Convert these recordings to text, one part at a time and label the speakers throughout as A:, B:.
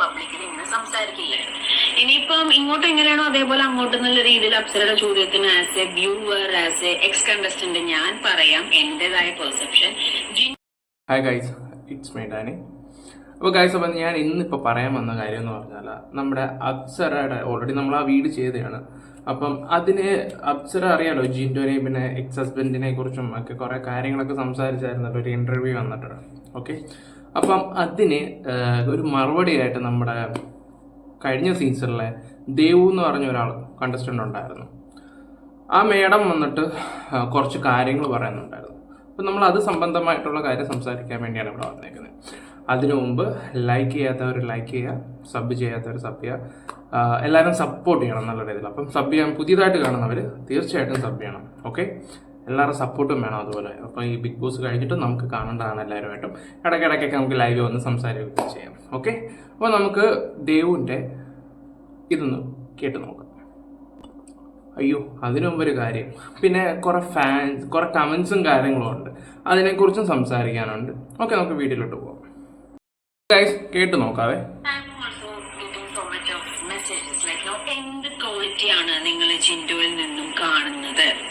A: പബ്ലിക്കിൽ ഇങ്ങനെ സംസാരിക്കില്ലായിരുന്നു ഇനിയിപ്പം ഇങ്ങോട്ട് എങ്ങനെയാണോ അതേപോലെ അങ്ങോട്ട് എന്നുള്ള രീതിയിൽ അപ്സരയുടെ ചോദ്യത്തിന് as a viewer as a ex contestant ഞാൻ പറയാം എന്റേതായ perception
B: hi guys it's my Danny അപ്പോൾ ഗൈസ് അപ്പം ഞാൻ ഇന്നിപ്പോൾ പറയാൻ വന്ന കാര്യം എന്ന് പറഞ്ഞാൽ നമ്മുടെ അപ്സരയുടെ ഓൾറെഡി നമ്മൾ ആ വീട് ചെയ്തതാണ്. അപ്പം അതിന് അപ്സര അറിയാലോ? ജിൻഡോനെയും പിന്നെ എക്സ് ഹസ്ബൻഡിനെ കുറിച്ചും ഒക്കെ കുറേ കാര്യങ്ങളൊക്കെ സംസാരിച്ചായിരുന്നല്ലോ ഒരു ഇന്റർവ്യൂ വന്നിട്ടുണ്ട് ഓക്കെ അപ്പം അതിന് ഒരു മറുപടി ആയിട്ട് നമ്മുടെ കഴിഞ്ഞ സീസണിലെ ദേവു എന്ന് പറഞ്ഞ ഒരാൾ കണ്ടസ്റ്റന്റ് ഉണ്ടായിരുന്നു. ആ മേഡം വന്നിട്ട് കുറച്ച് കാര്യങ്ങൾ പറയുന്നുണ്ടായിരുന്നു. അപ്പം നമ്മൾ അത് സംബന്ധമായിട്ടുള്ള കാര്യം സംസാരിക്കാൻ വേണ്ടിയാണ് ഇവിടെ വന്നേക്കുന്നത്. അതിനു മുമ്പ് ലൈക്ക് ചെയ്യാത്തവർ ലൈക്ക് ചെയ്യുക സബ് ചെയ്യാത്തവർ സബ് ചെയ്യുക എല്ലാവരും സപ്പോർട്ട് ചെയ്യണം നല്ല രീതിയിൽ. അപ്പം സബ് ചെയ്യാൻ പുതിയതായിട്ട് കാണുന്നവർ തീർച്ചയായിട്ടും സബ് ചെയ്യണം. ഓക്കെ എല്ലാവരും സപ്പോർട്ടും വേണം അതുപോലെ. അപ്പോൾ ഈ ബിഗ് ബോസ് കഴിഞ്ഞിട്ട് നമുക്ക് കാണേണ്ടതാണ് എല്ലാവരുമായിട്ടും. ഇടയ്ക്കിടയ്ക്കൊക്കെ നമുക്ക് ലൈവ് വന്ന് സംസാരിക്കുകയൊക്കെ ചെയ്യാം. ഓക്കെ അപ്പോൾ നമുക്ക് ദേവുവിന്റെ ഇതൊന്ന് കേട്ട് നോക്കാം. അയ്യോ അതിനു ഒരു കാര്യം. പിന്നെ കുറെ ഫാൻസ് കുറെ കമൻസും കാര്യങ്ങളും ഉണ്ട്. അതിനെക്കുറിച്ചും സംസാരിക്കാനുണ്ട്. ഓക്കെ നമുക്ക് വീട്ടിലോട്ട് പോവാം. ഗൈസ് കേട്ട് നോക്കാവേ.
A: നിങ്ങൾ ജിൻഡോയിൽ നിന്നും കാണുന്നത്?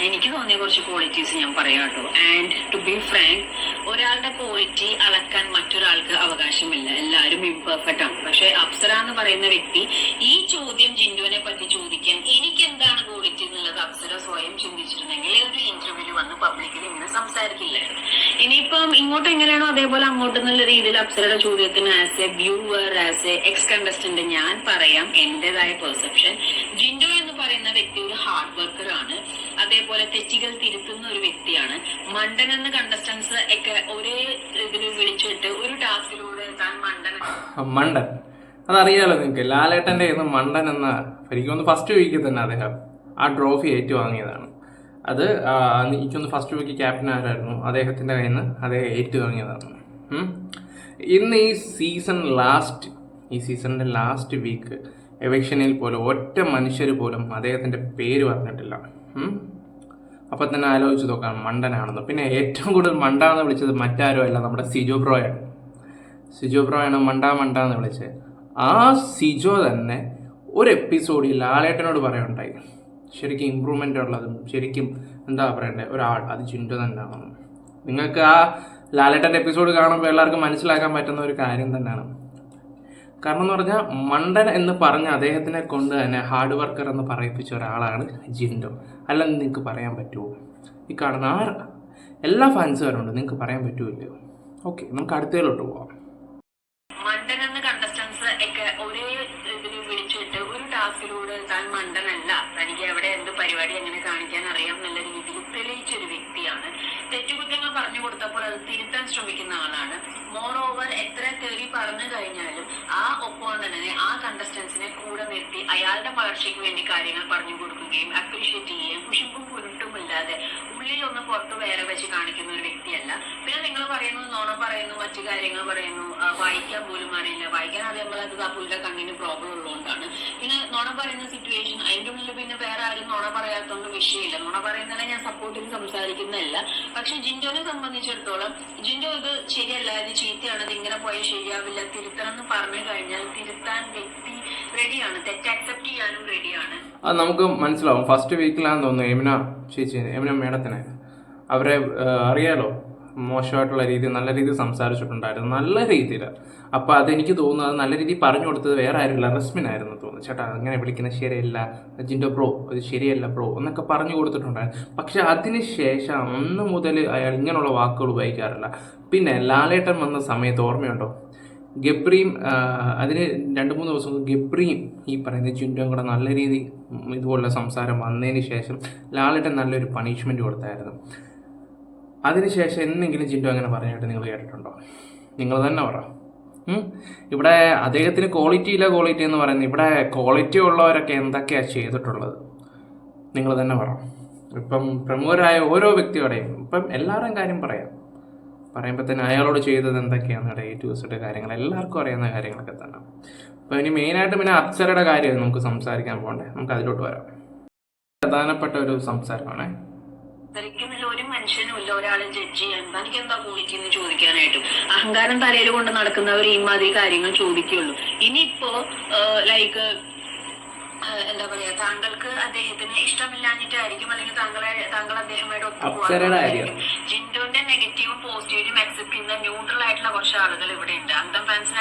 A: എനിക്ക് തോന്നിയ കുറച്ച് ക്വാളിറ്റീസ് ഞാൻ പറയാം കേട്ടോ. ആൻഡ് ടു ബി ഫ്രാങ്ക് ഒരാളുടെ ക്വാളിറ്റി അളക്കാൻ മറ്റൊരാൾക്ക് അവകാശമില്ല. എല്ലാവരും ഇംപെർഫെക്റ്റ് ആണ്. പക്ഷെ അപ്സര എന്ന് പറയുന്ന വ്യക്തി ഈ ചോദ്യം ജിൻഡുവിനെ പറ്റി ചോദിക്കാൻ എനിക്ക് എന്താണ് ക്വാളിറ്റി എന്നുള്ളത് അപ്സര സ്വയം ചിന്തിച്ചിട്ടുണ്ടെങ്കിൽ ഒരു ഇന്റർവ്യൂവിൽ വന്ന് പബ്ലിക്കിൽ ഇങ്ങനെ സംസാരിക്കില്ലായിരുന്നു. ഇനിയിപ്പം ഇങ്ങോട്ട് എങ്ങനെയാണോ അതേപോലെ അങ്ങോട്ട് എന്നുള്ള രീതിയിൽ അപ്സരയുടെ ചോദ്യത്തിന് as a viewer as a ex contestant ഞാൻ പറയാം. എന്റേതായ പെർസെപ്ഷൻ ജിൻഡു എന്ന് പറയുന്ന വ്യക്തി ഒരു ഹാർഡ് വർക്കർ ആണ്. അതേപോലെ തെറ്റുകൾ തിരുത്തുന്ന ഒരു വ്യക്തിയാണ്. മണ്ടൻ എന്ന കണ്ടസ്റ്റൻസ് ഒക്കെ ഒരേ ഇതിൽ വിളിച്ചിട്ട് ഒരു ടാസ്കിലൂടെ താൻ മണ്ടൻ
B: മണ്ടൻ. അതറിയാലോ നിങ്ങൾക്ക് ലാലേട്ടന്റെ ഇന്ന് മണ്ടൻ എന്ന എനിക്കൊന്ന് ഫസ്റ്റ് വീക്കിൽ തന്നെ അദ്ദേഹം ആ ട്രോഫി ഏറ്റുവാങ്ങിയതാണ്. അത് എനിക്കൊന്ന് ഫസ്റ്റ് വീക്ക് ക്യാപ്റ്റൻ ആരായിരുന്നു? അദ്ദേഹത്തിന്റെ കയ്യിൽ നിന്ന് അദ്ദേഹം ഏറ്റുവാങ്ങിയതാണ്. ഇന്ന് ഈ സീസൺ ലാസ്റ്റ് ഈ സീസണിന്റെ ലാസ്റ്റ് വീക്ക് എവക്ഷനിൽ പോലും ഒറ്റ മനുഷ്യർ പോലും അദ്ദേഹത്തിന്റെ പേര് പറഞ്ഞിട്ടില്ല. അപ്പം തന്നെ ആലോചിച്ച് നോക്കാം മണ്ടനാണെന്ന്. പിന്നെ ഏറ്റവും കൂടുതൽ മണ്ടാന്ന് വിളിച്ചത് മറ്റാരും അല്ല നമ്മുടെ സിജോ ബ്രോയാണ്. സിജോ ബ്രോയാണ് മണ്ട മണ്ട എന്ന് വിളിച്ചത്. ആ സിജോ തന്നെ ഒരു എപ്പിസോഡിൽ ലാലേട്ടനോട് പറയുണ്ടായി. ശരിക്കും ഇമ്പ്രൂവ്മെന്റ് ഉള്ളതും ശരിക്കും എന്താ പറയണ്ടേ ഒരാൾ അത് ചിന്ത തന്നെയാണ്. നിങ്ങൾക്ക് ആ ലാലേട്ടന്റെ എപ്പിസോഡ് കാണുമ്പോൾ എല്ലാവർക്കും മനസ്സിലാക്കാൻ പറ്റുന്ന ഒരു കാര്യം തന്നെയാണ്. കാരണം എന്ന് പറഞ്ഞാൽ മണ്ടൻ എന്ന് പറഞ്ഞ അദ്ദേഹത്തിനെ കൊണ്ട് തന്നെ ഹാർഡ് വർക്കർ എന്ന് പറയിപ്പിച്ച ഒരാളാണ് ജിൻഡോ. അല്ലെന്ന് നിങ്ങൾക്ക് പറയാൻ പറ്റുമോ ഈ കാണുന്ന ആ എല്ലാ ഫാൻസുകാരുണ്ട് നിങ്ങൾക്ക് പറയാൻ പറ്റുമല്ലോ ഓക്കെ നമുക്ക് അടുത്തതിലോട്ട് പോവാം.
A: കൊടുത്തപ്പോൾ അത് തിരുത്താൻ ശ്രമിക്കുന്ന ആളാണ് മോർ ഓവർ എത്ര തെറി പറഞ്ഞു കഴിഞ്ഞാലും ആ ഒപ്പോണന്റിനെ ആ കണ്ടസ്റ്റൻസിനെ കൂടെ നിർത്തി അയാളുടെ വളർച്ചയ്ക്ക് വേണ്ടി കാര്യങ്ങൾ പറഞ്ഞു കൊടുക്കുകയും അപ്രീഷിയേറ്റ് ചെയ്യുകയും കുശുമ്പും കുരുട്ടുമില്ലാതെ ഉള്ളിൽ ഒന്ന് പുറത്ത് വേറെ വെച്ച് കാണിക്കുന്ന ഒരു വ്യക്തിയല്ല. പിന്നെ നിങ്ങൾ പറയുന്നു നോണ പറയുന്നു മറ്റു കാര്യങ്ങൾ പറയുന്നു വായിക്കാൻ പോലും അറിയില്ല. വായിക്കാൻ അറിയുമ്പോൾ അത് ആ പുള്ളിയുടെ കണ്ണിന് പ്രോബ്ലം ഉള്ളതുകൊണ്ടാണ്. പിന്നെ നോണ പറയുന്ന സിറ്റുവേഷൻ അതിന്റെ ഉള്ളിൽ പിന്നെ വേറെ ആരും നുണ പറയാത്തൊന്നും വിഷയമില്ല. നുണ പറയുന്നതിനെ ഞാൻ സപ്പോർട്ടിന് സംസാരിക്കുന്നില്ല പക്ഷെ ജിൻഡോനെ സംബന്ധിച്ചിടത്തോളം ജിൻഡോ ഇത് ശരിയല്ല ഇത് ചീത്തയാണ് ഇത് ഇങ്ങനെ പോയാൽ ശരിയാവില്ല തിരുത്തണം എന്ന് പറഞ്ഞു കഴിഞ്ഞാൽ തിരുത്താൻ വ്യക്തി റെഡിയാണ് തെറ്റ് അക്സെപ്റ്റ് ചെയ്യാനും റെഡിയാണ്
B: അത് നമുക്ക് മനസ്സിലാവും. ഫസ്റ്റ് വീക്കിലാണെന്ന് തോന്നുന്നു യമുന ചേച്ചി യമുന മേഡത്തിനെ. അവരെ അറിയാലോ? മോശമായിട്ടുള്ള രീതിയിൽ നല്ല രീതിയിൽ സംസാരിച്ചിട്ടുണ്ടായിരുന്നു നല്ല രീതിയിൽ അപ്പോൾ അതെനിക്ക് തോന്നുന്നത് നല്ല രീതിയിൽ പറഞ്ഞു കൊടുത്തത് വേറെ ആരുമില്ല റസ്മിൻ ആയിരുന്നു തോന്നുന്നു. ചേട്ടാ അങ്ങനെ വിളിക്കുന്നത് ശരിയല്ല ജിൻഡോ ബ്രോ അത് ശരിയല്ല ബ്രോ എന്നൊക്കെ പറഞ്ഞു കൊടുത്തിട്ടുണ്ടായിരുന്നു. പക്ഷെ അതിന് ശേഷം അന്ന് മുതൽ അയാൾ ഇങ്ങനെയുള്ള വാക്കുകൾ ഉപയോഗിക്കാറില്ല. പിന്നെ ലാലേട്ടൻ വന്ന സമയത്ത് ഓർമ്മയുണ്ടോ? ഗബ്രിയും അതിന് രണ്ട് മൂന്ന് ദിവസം ഗബ്രിയും ഈ പറയുന്ന ജിൻഡോയും കൂടെ നല്ല രീതി ഇതുപോലുള്ള സംസാരം വന്നതിന് ശേഷം ലാലേട്ടൻ നല്ലൊരു പണിഷ്മെന്റ് കൊടുത്തായിരുന്നു. അതിനുശേഷം എന്തെങ്കിലും ജിൻഡോ അങ്ങനെ പറഞ്ഞിട്ട് നിങ്ങൾ കേട്ടിട്ടുണ്ടോ? നിങ്ങൾ തന്നെ പറ. ഇവിടെ അദ്ദേഹത്തിന് ക്വാളിറ്റി ഇല്ല ക്വാളിറ്റി എന്ന് പറയുന്നത്. ഇവിടെ ക്വാളിറ്റി ഉള്ളവരൊക്കെ എന്തൊക്കെയാണ് ചെയ്തിട്ടുള്ളത്? നിങ്ങൾ തന്നെ പറ. ഇപ്പം പ്രമുഖരായ ഓരോ വ്യക്തിയുടെയും ഇപ്പം എല്ലാവരും കാര്യം പറയാം. പറയുമ്പോൾ തന്നെ അയാളോട് ചെയ്തത് എന്തൊക്കെയാണ്? എ ടു കാര്യങ്ങൾ. എല്ലാവർക്കും അറിയാവുന്ന കാര്യങ്ങളൊക്കെ തന്നെ. അപ്പോൾ ഇനി മെയിനായിട്ട് പിന്നെ അപ്സരയുടെ കാര്യമാണ് നമുക്ക് സംസാരിക്കാൻ പോകണ്ടേ നമുക്ക് അതിലോട്ട് വരാം. പ്രധാനപ്പെട്ട ഒരു സംസാരമാണ്.
A: അത്രയ്ക്കുന്നില്ല ഒരു മനുഷ്യനും ഇല്ല ഒരാളെ ജഡ്ജ് ചെയ്യാൻ. തനിക്ക് എന്താ എന്ന് ചോദിക്കാനായിട്ടും? അഹങ്കാരം തലയിൽ കൊണ്ട് നടക്കുന്നവർ ഈ മാതിരി കാര്യങ്ങൾ ചോദിക്കുള്ളൂ. ഇനിയിപ്പോ ലൈക്ക് എന്താ പറയാ താങ്കൾക്ക് അദ്ദേഹത്തിന് ഇഷ്ടമില്ലാഞ്ഞിട്ടായിരിക്കും അല്ലെങ്കിൽ താങ്കളെ താങ്കൾ അദ്ദേഹമായിട്ട്
B: കാര്യം.
A: ഒത്തുപോകാൻ ജിൻഡോന്റെ നെഗറ്റീവും പോസിറ്റീവും അക്സെപ്റ്റ് ചെയ്യുന്ന ന്യൂട്രൽ ആയിട്ടുള്ള കുറച്ച് ആളുകൾ ഇവിടെ ഉണ്ട്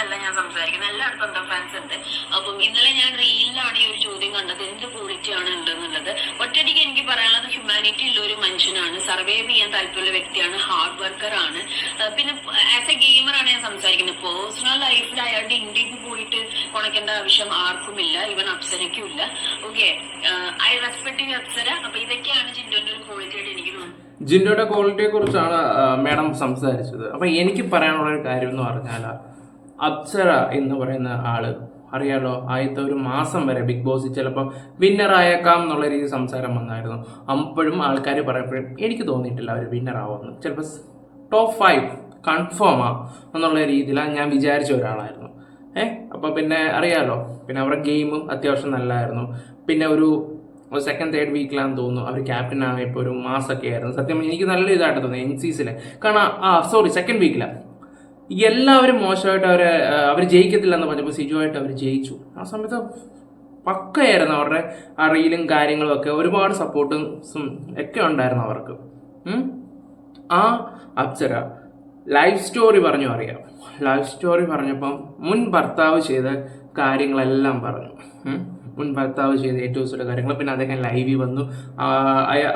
A: ഫാൻസിനല്ല ഞാൻ സംസാരിക്കുന്നത്. എല്ലായിടത്തും എന്താ ഫാൻസ് ഉണ്ട്? അപ്പം ഇന്നലെ ഞാൻ റീലിലാണ് ഈ ഒരു ചോദ്യം കണ്ടത്. എന്ത് ക്വാളിറ്റി ആണ് ഉണ്ടെന്നുള്ളത് ഒറ്റയടിക്ക് എനിക്ക് പറയാനുള്ളത് ഹ്യൂമാനിറ്റി ഉള്ള ഒരു മനുഷ്യനാണ്. സർവേ ചെയ്യാൻ താല്പര്യമുള്ള വ്യക്തിയാണ് ഹാർഡ് വർക്കർ ആണ്. പിന്നെ ആസ് എ ഗെയിമർ ആണ് ഞാൻ സംസാരിക്കുന്നത്. പേഴ്സണൽ ലൈഫിൽ അയാളുടെ ഇന്ത്യയ്ക്ക് പോയിട്ട് കുണയ്ക്കേണ്ട ആവശ്യം ആർക്കുമില്ല. ഇവൻ അപ്സരയ്ക്കും ഇല്ല okay I respect you Apsara. അപ്പൊ ഇതൊക്കെയാണ് ജിൻഡോന്റെ ഒരു ക്വാളിറ്റി ആയിട്ട് എനിക്ക് തോന്നുന്നത്.
B: ജിൻഡോയുടെ ക്വാളിറ്റിയെ കുറിച്ചാണ് മാഡം സംസാരിച്ചത്. അപ്പൊ എനിക്ക് പറയാനുള്ള ഒരു കാര്യം എന്ന് പറഞ്ഞാൽ അപ്സര എന്ന് പറയുന്ന ആൾ. അറിയാലോ ആദ്യത്തെ ഒരു മാസം വരെ ബിഗ് ബോസിൽ ചിലപ്പോൾ വിന്നർ ആയേക്കാം എന്നുള്ള രീതി സംസാരം വന്നായിരുന്നു. അപ്പോഴും ആൾക്കാർ പറയപ്പോഴും എനിക്ക് തോന്നിയിട്ടില്ല അവർ വിന്നർ ആവുമെന്ന് ചിലപ്പോൾ ടോപ്പ് ഫൈവ് കൺഫേമാ എന്നുള്ള രീതിയിലാണ് ഞാൻ വിചാരിച്ച ഒരാളായിരുന്നു. ഏ അപ്പോൾ പിന്നെ അറിയാലോ പിന്നെ അവരുടെ ഗെയിമും അത്യാവശ്യം നല്ലതായിരുന്നു പിന്നെ ഒരു സെക്കൻഡ് തേർഡ് വീക്കിലാണെന്ന് തോന്നുന്നു അവർ ക്യാപ്റ്റൻ ആയപ്പോൾ ഒരു മാസമൊക്കെ ആയിരുന്നു സത്യം എനിക്ക് നല്ല ഇതായിട്ട് തോന്നുന്നു എൻ സി സിയിലെ കാരണം ആ സോറി സെക്കൻഡ് വീക്കിലാണ് എല്ലാവരും മോശമായിട്ട് അവരെ അവർ ജയിക്കത്തില്ല എന്ന് പറഞ്ഞപ്പോൾ സിജുവായിട്ട് അവർ ജയിച്ചു. ആ സമയത്ത് പക്കയായിരുന്നു അവരുടെ അറിയിലും കാര്യങ്ങളും ഒക്കെ. ഒരുപാട് സപ്പോർട്ടും ഒക്കെ ഉണ്ടായിരുന്നു അവർക്ക്. ആ അപ്സര ലൈഫ് സ്റ്റോറി പറഞ്ഞു അറിയാം. ലൈഫ് സ്റ്റോറി പറഞ്ഞപ്പം മുൻ ഭർത്താവ് ചെയ്ത കാര്യങ്ങളെല്ലാം പറഞ്ഞു. മുൻ ഭർത്താവ് ചെയ്യുന്ന ഏറ്റവും ചില കാര്യങ്ങൾ. പിന്നെ അദ്ദേഹം ലൈവിൽ വന്നു.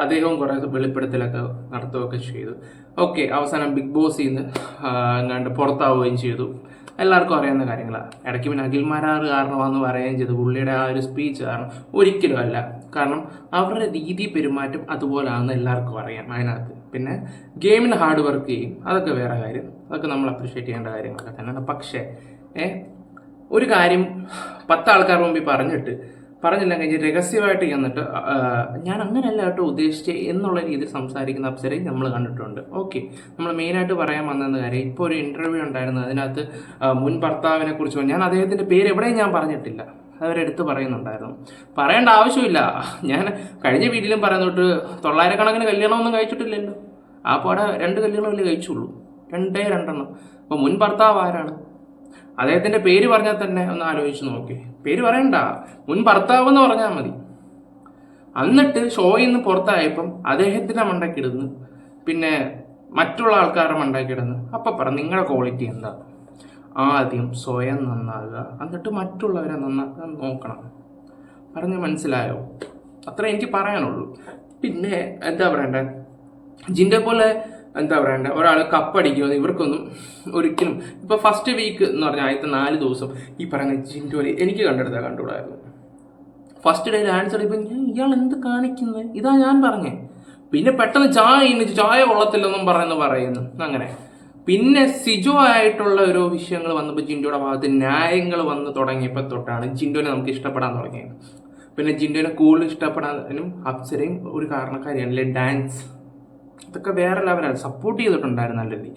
B: അദ്ദേഹവും കുറേ വെളിപ്പെടുത്തലൊക്കെ നടത്തുകയൊക്കെ ചെയ്തു. ഓക്കെ അവസാനം ബിഗ് ബോസിൽ നിന്ന് എങ്ങാണ്ട് പുറത്താവുകയും ചെയ്തു. എല്ലാവർക്കും അറിയാവുന്ന കാര്യങ്ങളാണ് ഇടയ്ക്ക് പിന്നെ അഖിൽമാരാറ് കാരണമാണെന്ന് പറയുകയും ചെയ്തു. പുള്ളിയുടെ ആ ഒരു സ്പീച്ച് കാരണം ഒരിക്കലും അല്ല. കാരണം അവരുടെ രീതി പെരുമാറ്റം അതുപോലാണെന്ന് എല്ലാവർക്കും അറിയാം അതിനകത്ത്. പിന്നെ ഗെയിമിന് ഹാർഡ് വർക്ക് ചെയ്യും. അതൊക്കെ വേറെ കാര്യം. അതൊക്കെ നമ്മൾ അപ്രിഷ്യേറ്റ് ചെയ്യേണ്ട കാര്യങ്ങളൊക്കെ തന്നെയാണ്. പക്ഷേ ഏ ഒരു കാര്യം പത്ത് ആൾക്കാർ മുമ്പിൽ പറഞ്ഞിട്ട് പറഞ്ഞില്ല കഴിഞ്ഞ് രഹസ്യമായിട്ട് ചെന്നിട്ട് ഞാൻ അങ്ങനെയല്ല കേട്ടോ ഉദ്ദേശിച്ചത് എന്നുള്ള രീതിയിൽ സംസാരിക്കുന്ന അപ്സരയും നമ്മൾ കണ്ടിട്ടുണ്ട്. ഓക്കെ നമ്മൾ മെയിനായിട്ട് പറയാൻ വന്നെന്ന കാര്യം? ഇപ്പോൾ ഒരു ഇന്റർവ്യൂ ഉണ്ടായിരുന്നു. അതിനകത്ത് മുൻ ഭർത്താവിനെ കുറിച്ച് ഞാൻ അദ്ദേഹത്തിന്റെ പേര് എവിടെയും ഞാൻ പറഞ്ഞിട്ടില്ല. അവരെടുത്ത് പറയുന്നുണ്ടായിരുന്നു. പറയേണ്ട ആവശ്യമില്ല. ഞാൻ കഴിഞ്ഞ വീട്ടിലും പറയുന്നോട്ട് തൊള്ളായിരക്കണക്കിന് കല്യാണമൊന്നും കഴിച്ചിട്ടില്ലല്ലോ. ആ പാടെ രണ്ട് കല്യാണമല്ലേ കഴിച്ചുള്ളൂ. രണ്ടേ രണ്ടെണ്ണം. അപ്പോൾ മുൻ ഭർത്താവ് ആരാണ്? അദ്ദേഹത്തിന്റെ പേര് പറഞ്ഞാൽ തന്നെ ഒന്ന് ആലോചിച്ച് നോക്കി. പേര് പറയണ്ട. മുൻ ഭർത്താവ് എന്ന് പറഞ്ഞാൽ മതി. എന്നിട്ട് ഷോയിൽ നിന്ന് പുറത്തായപ്പം അദ്ദേഹത്തിന്റെ മണ്ടക്കിടുന്നു പിന്നെ മറ്റുള്ള ആൾക്കാരുടെ മണ്ടക്കിടുന്നു അപ്പം പറ നിങ്ങളുടെ ക്വാളിറ്റി എന്താ? ആദ്യം സ്വയം നന്നാകുക എന്നിട്ട് മറ്റുള്ളവരെ നന്നാക്കാൻ നോക്കണം. പറഞ്ഞ് മനസ്സിലായോ? അത്ര എനിക്ക് പറയാനുള്ളൂ. പിന്നെ എന്താ പറയണ്ടേ? ജിന്റെ പോലെ എന്താ പറയണ്ടേ? ഒരാൾ കപ്പടിക്കുന്നത് ഇവർക്കൊന്നും ഒരിക്കലും ഇപ്പോൾ ഫസ്റ്റ് വീക്ക് എന്ന് പറഞ്ഞാൽ ആദ്യത്തെ നാല് ദിവസം ഈ പറയുന്ന ജിൻഡോനെ എനിക്ക് കണ്ടെടുത്താൽ കണ്ടുകൂടായിരുന്നു. ഫസ്റ്റ് ഡേ ആൻസർ ഇപ്പം ഞാൻ ഇയാൾ എന്ത് കാണിക്കുന്നത് ഇതാ ഞാൻ പറഞ്ഞേ. പിന്നെ പെട്ടെന്ന് ചായ ഇന്നിച്ച് ചായ കൊള്ളത്തില്ലെന്നും പറയുന്നു പറയുന്നു. അങ്ങനെ. പിന്നെ സിജോ ആയിട്ടുള്ള ഓരോ വിഷയങ്ങൾ വന്നപ്പോൾ ജിൻഡോയുടെ ഭാഗത്ത് ന്യായങ്ങൾ വന്ന് തുടങ്ങിയപ്പോൾ തൊട്ടാണ് ജിൻഡോനെ നമുക്ക് ഇഷ്ടപ്പെടാൻ തുടങ്ങിയത്. പിന്നെ ജിൻഡോനെ കൂടുതൽ ഇഷ്ടപ്പെടാനും അപ്സരയും ഒരു കാരണക്കാരിയാണ് അല്ലെ ഡാൻസ്. ഇതൊക്കെ വേറെ ലെവലാണ്. സപ്പോർട്ട് ചെയ്തിട്ടുണ്ടായിരുന്നു നല്ല രീതി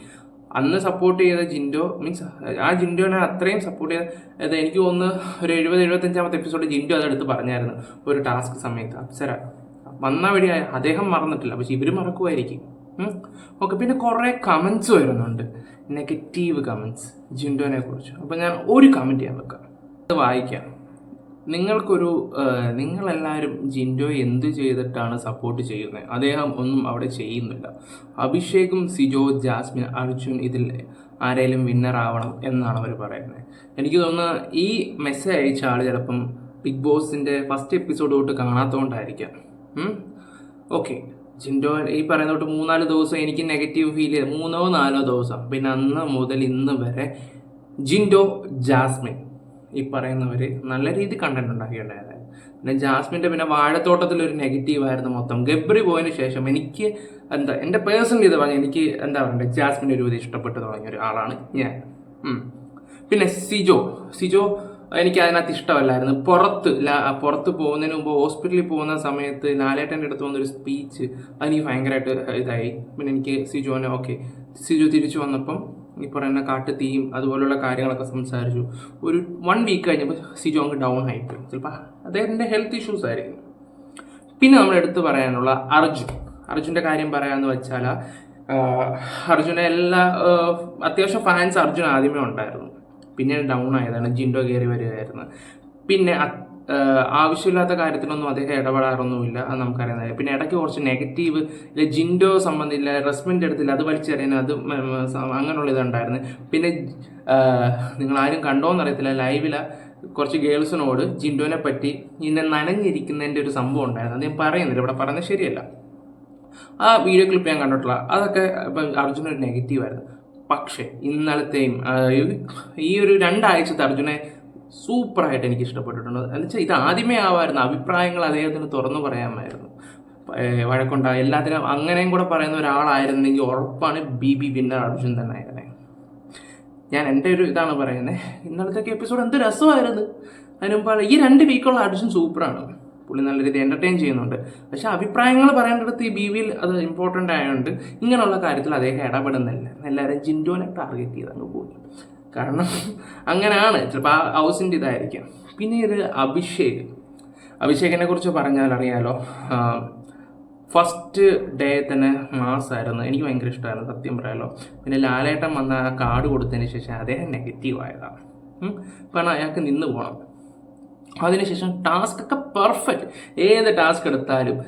B: അന്ന് സപ്പോർട്ട് ചെയ്ത ജിൻഡോ മീൻസ് ആ ജിൻഡോനെ അത്രയും സപ്പോർട്ട് ചെയ്ത എനിക്ക് ഒന്ന് ഒരു എഴുപത് എഴുപത്തഞ്ചാമത്തെ എപ്പിസോഡ് ജിൻഡോ അതെടുത്ത് പറഞ്ഞായിരുന്നു ഒരു ടാസ്ക് സമയത്ത്. അപ്സര വന്ന വഴി അദ്ദേഹം മറന്നിട്ടില്ല പക്ഷെ ഇവർ മറക്കുമായിരിക്കും. ഓക്കെ പിന്നെ കുറേ കമൻസ് വരുന്നുണ്ട്. നെഗറ്റീവ് കമൻസ് ജിൻഡോനെ കുറിച്ച്. അപ്പോൾ ഞാൻ ഒരു കമന്റ് ചെയ്യാൻ വെക്കാം. അത് വായിക്കാം. നിങ്ങൾക്കൊരു നിങ്ങളെല്ലാവരും ജിൻഡോ എന്ത് ചെയ്തിട്ടാണ് സപ്പോർട്ട് ചെയ്യുന്നത്? അദ്ദേഹം ഒന്നും അവിടെ ചെയ്യുന്നില്ല. അഭിഷേകും സിജോ ജാസ്മിൻ അർജുൻ ഇതിൽ ആരെങ്കിലും വിന്നർ ആവണം എന്നാണ് അവർ പറയുന്നത്. എനിക്ക് തോന്നുന്നു ഈ മെസ്സേജ് അയച്ച ആൾ ചിലപ്പം ബിഗ് ബോസിന്റെ ഫസ്റ്റ് എപ്പിസോഡ് തൊട്ട് കാണാത്തതുകൊണ്ടായിരിക്കാം ഓക്കെ ജിൻഡോ ഈ പറയുന്ന തൊട്ട് മൂന്നാൽ ദിവസം എനിക്ക് നെഗറ്റീവ് ഫീൽ ചെയ്ത് മൂന്നോ നാലോ ദിവസം. പിന്നെ അന്ന് മുതൽ ഇന്ന് വരെ ജിൻഡോ ജാസ്മിൻ. ഈ പറയുന്നവർ നല്ല രീതി കണ്ടന്റ് ഉണ്ടാക്കിയിട്ടുണ്ടായിരുന്നു. പിന്നെ ജാസ്മിന്റെ പിന്നെ വാഴത്തോട്ടത്തിലൊരു നെഗറ്റീവ് ആയിരുന്നു മൊത്തം. ഗബ്രി പോയതിന് ശേഷം എനിക്ക് എന്താ എന്റെ പേഴ്സണൽ ഇത് പറഞ്ഞാൽ എനിക്ക് എന്താ പറയണ്ടേ ജാസ്മിന്റെ ഒരു ഇഷ്ടപ്പെട്ടു തുടങ്ങിയ ഒരു ആളാണ് ഞാൻ. പിന്നെ സിജോ സിജോ എനിക്ക് അതിനകത്ത് ഇഷ്ടമല്ലായിരുന്നു. പുറത്ത് പുറത്ത് പോകുന്നതിന് മുമ്പ് ഹോസ്പിറ്റലിൽ പോകുന്ന സമയത്ത് ലാലേട്ടന്റെ അടുത്ത് വന്നൊരു സ്പീച്ച് അതിന് ഭയങ്കരമായിട്ട് ഇതായി. പിന്നെ എനിക്ക് സിജോനെ ഓക്കെ സിജു തിരിച്ചു വന്നപ്പം ഈ പറയുന്ന കാട്ട് തീയും അതുപോലുള്ള കാര്യങ്ങളൊക്കെ സംസാരിച്ചു. ഒരു വൺ വീക്ക് കഴിഞ്ഞപ്പോൾ സിജോ അങ്ങ് ഡൗൺ ആയിപ്പോയി ചിലപ്പോൾ അദ്ദേഹത്തിന്റെ ഹെൽത്ത് ഇഷ്യൂസ് ആയിരിക്കും. പിന്നെ നമ്മൾ എടുത്തു പറയാനുള്ള അർജുൻ. അർജുന്റെ കാര്യം പറയാമെന്ന് വെച്ചാൽ അർജുനെ എല്ലാ അത്യാവശ്യം ഫാൻസ് അർജുൻ ആദ്യമേ ഉണ്ടായിരുന്നു. പിന്നെ ഡൗൺ ആയതാണ്. ജിൻഡോ കയറി വരികയായിരുന്നു. പിന്നെ ആവശ്യമില്ലാത്ത കാര്യത്തിലൊന്നും അദ്ദേഹം ഇടപെടാറൊന്നുമില്ല അത് നമുക്കറിയാം പിന്നെ ഇടയ്ക്ക് കുറച്ച് നെഗറ്റീവ് ഇല്ല ജിൻഡോ സംബന്ധില്ല റെസ്പെൻഡ് എടുത്തില്ല അത് വലിച്ചെറിയാൻ അത് അങ്ങനെയുള്ള ഇതുണ്ടായിരുന്നു. പിന്നെ നിങ്ങൾ ആരും കണ്ടോന്ന് അറിയത്തില്ല ലൈവില കുറച്ച് ഗേൾസിനോട് ജിൻഡോനെ പറ്റി ഇന്നെ നനഞ്ഞിരിക്കുന്നതിന്റെ ഒരു സംഭവം ഉണ്ടായിരുന്നു. ഞാൻ പറയുന്നില്ല ഇവിടെ പറയുന്നത് ശരിയല്ല. ആ വീഡിയോ ക്ലിപ്പ് ഞാൻ കണ്ടിട്ടുള്ള അതൊക്കെ ഇപ്പം അർജുന ഒരു നെഗറ്റീവായിരുന്നു പക്ഷേ ഇന്നലത്തെയും ഈ ഒരു രണ്ടാഴ്ചത്തെ അർജുനെ സൂപ്പറായിട്ട് എനിക്ക് ഇഷ്ടപ്പെട്ടിട്ടുണ്ട്. എന്ന് വെച്ചാൽ ഇത് ആദ്യമേ ആവായിരുന്നു. അഭിപ്രായങ്ങൾ അദ്ദേഹത്തിന് തുറന്നു പറയാമായിരുന്നു. വഴക്കുണ്ടാ എല്ലാത്തിനും അങ്ങനെയും കൂടെ പറയുന്ന ഒരാളായിരുന്നെങ്കിൽ ഉറപ്പാണ് ബി ബി വിന്നർ അർജുൻ തന്നെ ആയിരുന്നേ ഞാൻ എന്റെ ഒരു ഇതാണ് പറയുന്നത് ഇന്നലത്തെ എപ്പിസോഡ് എന്ത് രസമായിരുന്നു. അതിന് മുമ്പ് ഈ രണ്ട് വീക്കുള്ള അർജുൻ സൂപ്പറാണ്. പുള്ളി നല്ല രീതിയിൽ എന്റർടൈൻ ചെയ്യുന്നുണ്ട്. പക്ഷെ അഭിപ്രായങ്ങൾ പറയേണ്ടടുത്ത് ഈ ബി വിയിൽ അത് ഇമ്പോർട്ടന്റ് ആയതുകൊണ്ട് ഇങ്ങനെയുള്ള കാര്യത്തിൽ അദ്ദേഹം ഇടപെടുന്നില്ല. എല്ലാവരും ജിൻഡോനെ ടാർഗറ്റ് ചെയ്ത് അങ്ങ് പോയി. കാരണം അങ്ങനെയാണ്. ചിലപ്പോൾ ആ ഹൗസിന്റെ ഇതായിരിക്കാം. പിന്നെ ഇത് അഭിഷേക്. അഭിഷേകിനെ കുറിച്ച് പറഞ്ഞാൽ അറിയാലോ ഫസ്റ്റ് ഡേ തന്നെ മാസമായിരുന്നു എനിക്ക് ഭയങ്കര ഇഷ്ടമായിരുന്നു സത്യം പറയാലോ. പിന്നെ ലാലേട്ടൻ വന്ന ആ കാർഡ് കൊടുത്തതിന് ശേഷം അദ്ദേഹം നെഗറ്റീവ് ആയതാണ്. കാരണം അയാൾക്ക് നിന്ന് പോകണം അതിനുശേഷം ടാസ്ക് ഒക്കെ പെർഫെക്റ്റ് ഏത് ടാസ്ക് എടുത്താലും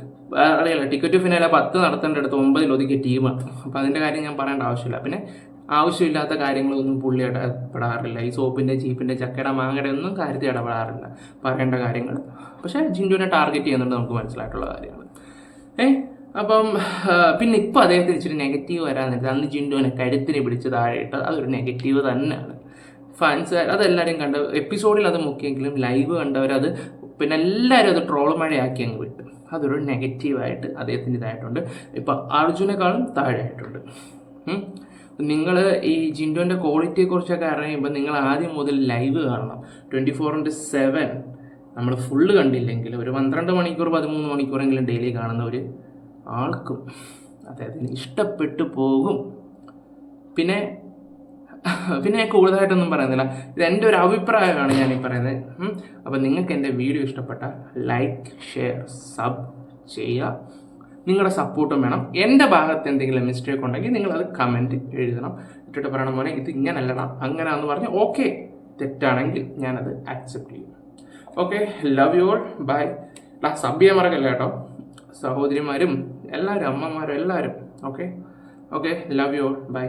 B: അറിയാലോ ടിക്കറ്റ് ഫിനാലെ പത്ത് നടത്തേണ്ടടുത്ത് ഒമ്പതിൽ ഒതുക്കിയ ടീമാണ് അപ്പം അതിന്റെ കാര്യം ഞാൻ പറയേണ്ട ആവശ്യമില്ല. പിന്നെ ആവശ്യമില്ലാത്ത കാര്യങ്ങളൊന്നും പുള്ളി ഇടപെടാറില്ല ഈ സോപ്പിന്റെ ചീപ്പിന്റെ ചക്കയുടെ മാങ്ങയുടെ ഒന്നും കാര്യത്തിൽ ഇടപെടാറില്ല. പറയേണ്ട കാര്യങ്ങൾ. പക്ഷേ ജിൻഡുവിനെ ടാർഗറ്റ് ചെയ്യുന്നുണ്ട് നമുക്ക് മനസ്സിലായിട്ടുള്ള കാര്യങ്ങൾ. ഏ? അപ്പം പിന്നെ ഇപ്പം അദ്ദേഹത്തിന് ഇച്ചിരി നെഗറ്റീവ് വരാൻ അന്ന് ജിൻഡുവിനെ കരുത്തിനെ പിടിച്ച് താഴെയിട്ട് അതൊരു നെഗറ്റീവ് തന്നെയാണ്. ഫാൻസ് അതെല്ലാവരും കണ്ട എപ്പിസോഡിൽ അത് മുക്കിയെങ്കിലും ലൈവ് കണ്ടവരത് പിന്നെ എല്ലാവരും അത് ട്രോൾ മഴയാക്കി അങ്ങ് വിട്ടു. അതൊരു നെഗറ്റീവായിട്ട് അദ്ദേഹത്തിന്റെ ഇതായിട്ടുണ്ട്. ഇപ്പം അർജുനേക്കാളും താഴെയായിട്ടുണ്ട്. നിങ്ങൾ ഈ ജിൻഡോന്റെ ക്വാളിറ്റിയെക്കുറിച്ചൊക്കെ അറിയുമ്പോൾ നിങ്ങൾ ആദ്യം മുതൽ ലൈവ് കാണണം. ട്വന്റി ഫോർ ഇന്റു സെവൻ നമ്മൾ ഫുള്ള് കണ്ടില്ലെങ്കിൽ ഒരു പന്ത്രണ്ട് മണിക്കൂർ പതിമൂന്ന് മണിക്കൂറെങ്കിലും ഡെയിലി കാണുന്ന ഒരു ആൾക്കും അദ്ദേഹത്തിന് ഇഷ്ടപ്പെട്ടു പോകും. പിന്നെ പിന്നെ കൂടുതലായിട്ടൊന്നും പറയുന്നില്ല. ഇത് എന്റെ ഒരു അഭിപ്രായമാണ് ഞാൻ ഈ പറയുന്നത് അപ്പം അപ്പോൾ നിങ്ങൾക്ക് എന്റെ വീഡിയോ ഇഷ്ടപ്പെട്ട ലൈക്ക് ഷെയർ സബ് ചെയ്യുക. നിങ്ങളുടെ സപ്പോർട്ടും വേണം. എന്റെ ഭാഗത്ത് എന്തെങ്കിലും മിസ്റ്റേക്ക് ഉണ്ടെങ്കിൽ നിങ്ങളത് കമന്റ് എഴുതണം. ഇട്ടിട്ട് പറയണം മോനെ ഇത് ഇങ്ങനല്ലടാ. എന്ന് പറഞ്ഞ് ഓക്കെ തെറ്റാണെങ്കിൽ ഞാനത് അക്സെപ്റ്റ് ചെയ്യും. Okay love you all bye sub ചെയ്യാൻ മറക്കല്ല കേട്ടോ. സഹോദരിമാരും എല്ലാവരും അമ്മമാരും എല്ലാവരും. Okay okay love you all bye